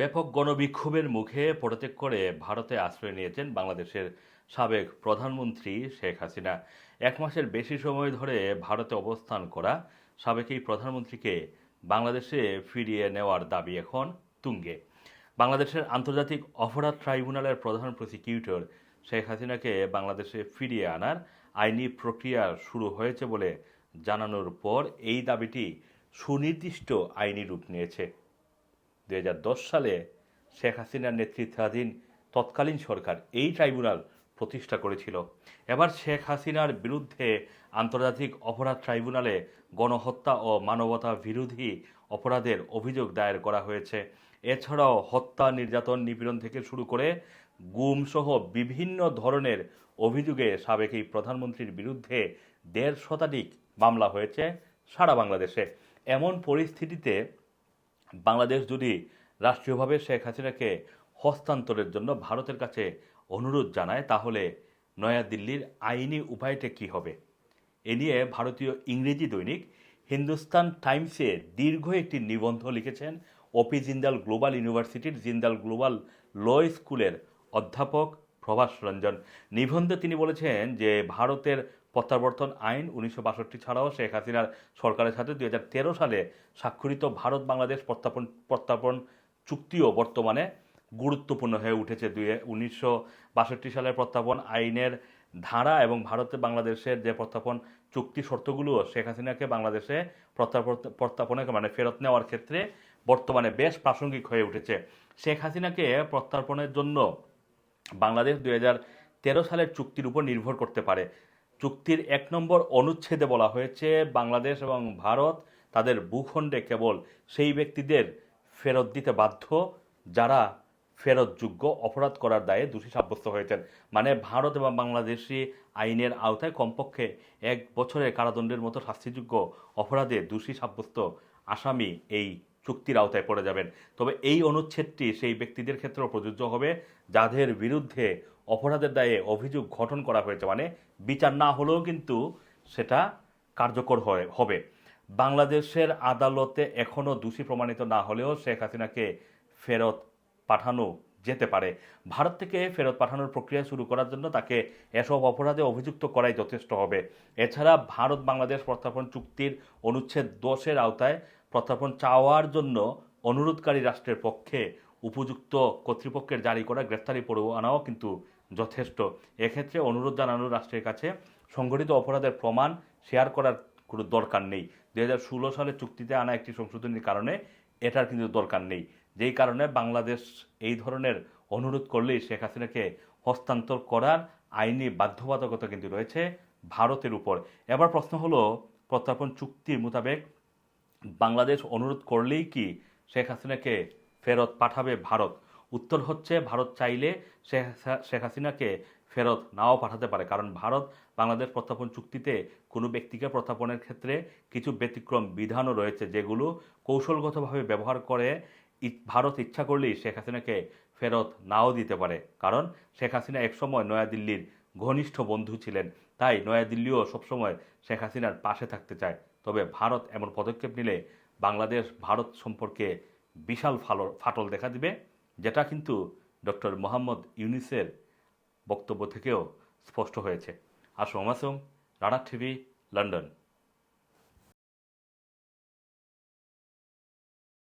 ব্যাপক গণবিক্ষোভের মুখে পদত্যাগ করে ভারতে আশ্রয় নিয়েছেন বাংলাদেশের সাবেক প্রধানমন্ত্রী শেখ হাসিনা। এক মাসের বেশি সময় ধরে ভারতে অবস্থান করা সাবেক এই প্রধানমন্ত্রীকে বাংলাদেশে ফিরিয়ে নেওয়ার দাবি এখন তুঙ্গে। বাংলাদেশের আন্তর্জাতিক অপরাধ ট্রাইব্যুনালের প্রধান প্রসিকিউটর শেখ হাসিনাকে বাংলাদেশে ফিরিয়ে আনার আইনি প্রক্রিয়া শুরু হয়েছে বলে জানানোর পর এই দাবিটি সুনির্দিষ্ট আইনি রূপ নিয়েছে। দু হাজার দশ সালে শেখ হাসিনার নেতৃত্বাধীন তৎকালীন সরকার এই ট্রাইব্যুনাল প্রতিষ্ঠা করেছিল। এবার শেখ হাসিনার বিরুদ্ধে আন্তর্জাতিক অপরাধ ট্রাইব্যুনালে গণহত্যা ও মানবতা বিরোধী অপরাধের অভিযোগ দায়ের করা হয়েছে। এছাড়াও হত্যা, নির্যাতন, নিপীড়ন থেকে শুরু করে গুমসহ বিভিন্ন ধরনের অভিযোগে সাবেক এই প্রধানমন্ত্রীর বিরুদ্ধে দেড় শতাধিক মামলা হয়েছে সারা বাংলাদেশে। এমন পরিস্থিতিতে বাংলাদেশ যদি রাষ্ট্রীয়ভাবে শেখ হাসিনাকে হস্তান্তরের জন্য ভারতের কাছে অনুরোধ জানায়, তাহলে নয়াদিল্লির আইনি উপায়টা কী হবে? এ নিয়ে ভারতীয় ইংরেজি দৈনিক হিন্দুস্তান টাইমসে দীর্ঘ একটি নিবন্ধ লিখেছেন ওপি জিন্দাল গ্লোবাল ইউনিভার্সিটির জিন্দাল গ্লোবাল ল স্কুলের অধ্যাপক প্রভাস রঞ্জন। নিবন্ধে তিনি বলেছেন যে, ভারতের প্রত্যাবর্তন আইন উনিশশো বাষট্টি ছাড়াও শেখ হাসিনার সরকারের সাথে দুই হাজার তেরো সালে স্বাক্ষরিত ভারত বাংলাদেশ প্রত্যাপন প্রত্যাপন চুক্তিও বর্তমানে গুরুত্বপূর্ণ হয়ে উঠেছে। দুই উনিশশো সালের প্রত্যাপন আইনের ধারা এবং ভারতে বাংলাদেশের যে প্রত্যাপন চুক্তি শর্তগুলো, শেখ হাসিনাকে বাংলাদেশে প্রত্যাপন মানে ফেরত নেওয়ার ক্ষেত্রে বর্তমানে বেশ প্রাসঙ্গিক হয়ে উঠেছে। শেখ হাসিনাকে প্রত্যার্পণের জন্য বাংলাদেশ দুই তেরো সালের চুক্তির উপর নির্ভর করতে পারে। চুক্তির এক নম্বর অনুচ্ছেদে বলা হয়েছে, বাংলাদেশ এবং ভারত তাদের ভূখণ্ডে কেবল সেই ব্যক্তিদের ফেরত দিতে বাধ্য, যারা ফেরতযোগ্য অপরাধ করার দায়ে দোষী সাব্যস্ত হয়েছেন। মানে ভারত এবং বাংলাদেশি আইনের আওতায় কমপক্ষে এক বছরের কারাদণ্ডের মতো শাস্তিযোগ্য অপরাধে দোষী সাব্যস্ত আসামি এই চুক্তির আওতায় পড়ে যাবেন। তবে এই অনুচ্ছেদটি সেই ব্যক্তিদের ক্ষেত্রেও প্রযোজ্য হবে, যাদের বিরুদ্ধে অপরাধের দায়ে অভিযোগ গঠন করা হয়েছে মানে বিচার না হলেও কিন্তু সেটা কার্যকর হয়ে, হবে। বাংলাদেশের আদালতে এখনও দোষী প্রমাণিত না হলেও শেখ হাসিনাকে ফেরত পাঠানো যেতে পারে। ভারত থেকে ফেরত পাঠানোর প্রক্রিয়া শুরু করার জন্য তাকে এসব অপরাধে অভিযুক্ত করাই যথেষ্ট হবে। এছাড়া ভারত বাংলাদেশ প্রত্যাপন চুক্তির অনুচ্ছেদ দোষের আওতায় প্রত্যাপন চাওয়ার জন্য অনুরোধকারী রাষ্ট্রের পক্ষে উপযুক্ত কর্তৃপক্ষের জারি করা গ্রেফতারি পরোয়ানাও কিন্তু যথেষ্ট। এক্ষেত্রে অনুরোধ জানানো রাষ্ট্রের কাছে সংগঠিত অপরাধের প্রমাণ শেয়ার করার কোনো দরকার নেই। দু হাজার ষোলো সালে চুক্তিতে আনা একটি সংশোধনীর কারণে এটার কিন্তু দরকার নেই। যেই কারণে বাংলাদেশ এই ধরনের অনুরোধ করলেই শেখ হাসিনাকে হস্তান্তর করার আইনি বাধ্যবাধকতা কিন্তু রয়েছে ভারতের উপর। এবার প্রশ্ন হলো প্রত্যাপন চুক্তির মোতাবেক বাংলাদেশ অনুরোধ করলেই কি শেখ হাসিনাকে ফেরত পাঠাবে ভারত। উত্তর হচ্ছে, ভারত চাইলে শেখ হাসিনাকে ফেরত নাও পাঠাতে পারে, কারণ ভারত বাংলাদেশ প্রত্যাপন চুক্তিতে কোনো ব্যক্তিকে প্রত্যাপনের ক্ষেত্রে কিছু ব্যতিক্রম বিধানও রয়েছে, যেগুলো কৌশলগতভাবে ব্যবহার করে ভারত ইচ্ছা করলেই শেখ হাসিনাকে ফেরত নাও দিতে পারে, কারণ শেখ হাসিনা একসময় নয়াদিল্লির ঘনিষ্ঠ বন্ধু ছিলেন, তাই নয়াদিল্লিও সবসময় শেখ হাসিনার পাশে থাকতে চায়। তবে ভারত এমন পদক্ষেপ নিলে বাংলাদেশ ভারত সম্পর্কে বিশাল ফালো ফাটল দেখা দিবে, যেটা কিন্তু ডক্টর মোহাম্মদ ইউনিসের বক্তব্য থেকেও স্পষ্ট হয়েছে। Assam সোমাসং Rana TV, London.